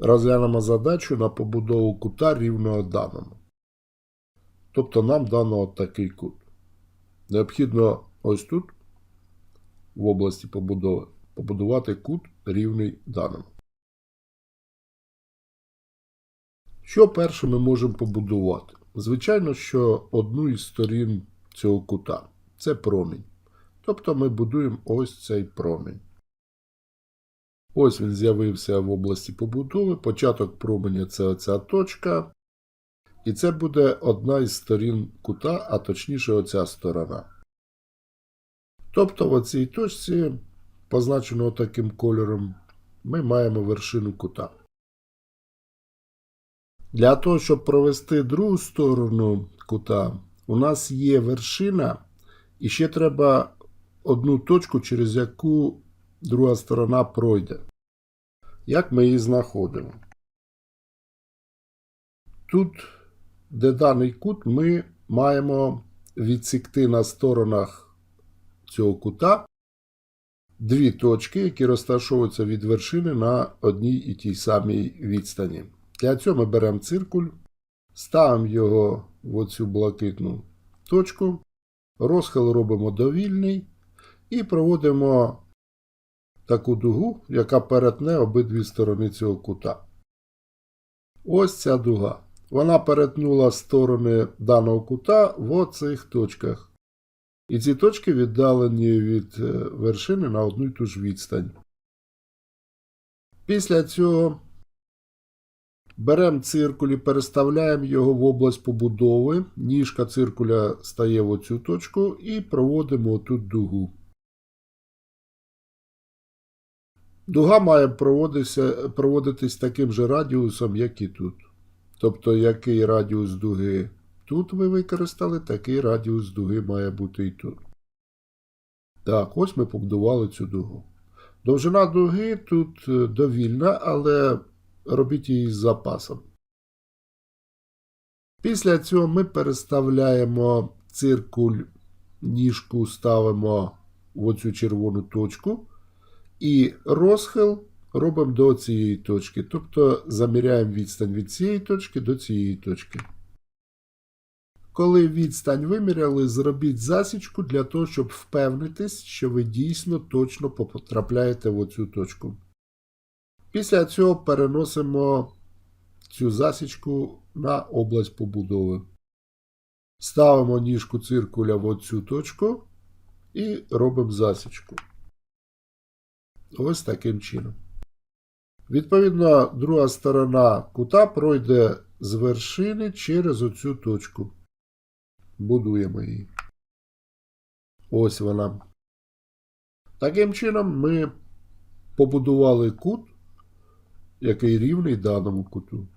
Розглянемо задачу на побудову кута рівного даному. Тобто нам дано такий кут. Необхідно ось тут, в області побудови, побудувати кут рівний даному. Що перше ми можемо побудувати? Звичайно, що одну із сторін цього кута це промінь. Тобто ми будуємо ось цей промінь. Ось він з'явився в області побудови. Початок променя це оця точка. І це буде одна із сторін кута, а точніше оця сторона. Тобто в оцій точці, позначено таким кольором, ми маємо вершину кута. Для того, щоб провести другу сторону кута, у нас є вершина, і ще треба одну точку, через яку друга сторона пройде. Як ми її знаходимо? Тут, де даний кут, ми маємо відсікти на сторонах цього кута дві точки, які розташовуються від вершини на одній і тій самій відстані. Для цього ми беремо циркуль, ставимо його в оцю блакитну точку, розхил робимо довільний і проводимо таку дугу, яка перетне обидві сторони цього кута. Ось ця дуга. Вона перетнула сторони даного кута в оцих точках. І ці точки віддалені від е, вершини на одну й ту ж відстань. Після цього беремо циркуль і переставляємо його в область побудови. Ніжка циркуля стає в оцю точку і проводимо тут дугу. Дуга має проводитись таким же радіусом, як і тут. Тобто, який радіус дуги тут ви використали, такий радіус дуги має бути і тут. Так, ось ми побудували цю дугу. Довжина дуги тут е, довільна, але робіть її з запасом. Після цього ми переставляємо циркуль, ніжку ставимо в оцю червону точку. І розхил робимо до цієї точки. Тобто заміряємо відстань від цієї точки до цієї точки. Коли відстань виміряли, зробіть засічку для того, щоб впевнитись, що ви дійсно точно потрапляєте в оцю точку. Після цього переносимо цю засічку на область побудови. Ставимо ніжку циркуля в оцю точку і робимо засічку. Ось таким чином. Відповідно, друга сторона кута пройде з вершини через оцю точку. Будуємо її. Ось вона. Таким чином, ми побудували кут, який рівний даному куту.